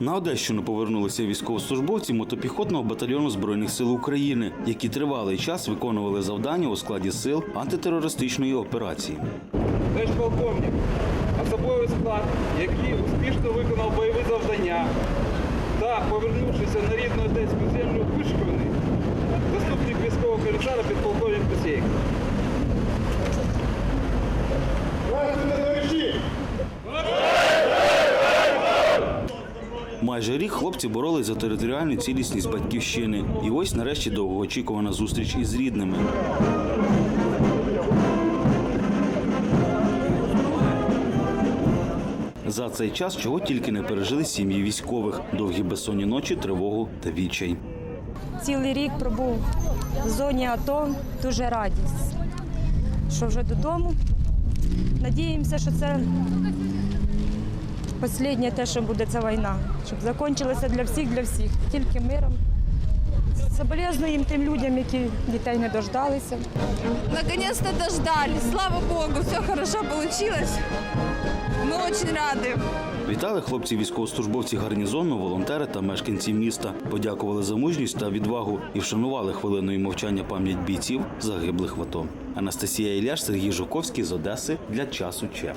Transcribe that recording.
На Одещину повернулися військовослужбовці мотопіхотного батальйону збройних сил України, які тривалий час виконували завдання у складі сил антитерористичної операції. Теж полковник, особовий склад, який успішно виконав бойові завдання та, повернувшися на рідну одеську землю, вишкований, заступник військового комісара Майже рік хлопці боролись за територіальну цілісність батьківщини. І ось нарешті довгоочікувана зустріч із рідними. За цей час чого тільки не пережили сім'ї військових, довгі безсонні ночі, тривогу та відчай. Цілий рік пробув в зоні АТО, дуже радість, що вже додому. Надіємося, що це останнє те, що буде ця війна, щоб закінчилася для всіх, для всіх, тільки миром. Соболезнуємо тим людям, які дітей не дождалися. Наконец-то дождались. Слава Богу, все хорошо получилось. Мы очень рады. Вітали хлопці військовослужбовці гарнізону, волонтери та мешканці міста. Подякували за мужність та відвагу і вшанували хвилиною мовчання пам'ять бійців загиблих в АТО. Анастасія Іляш, Сергій Жуковський з Одеси для часу Че.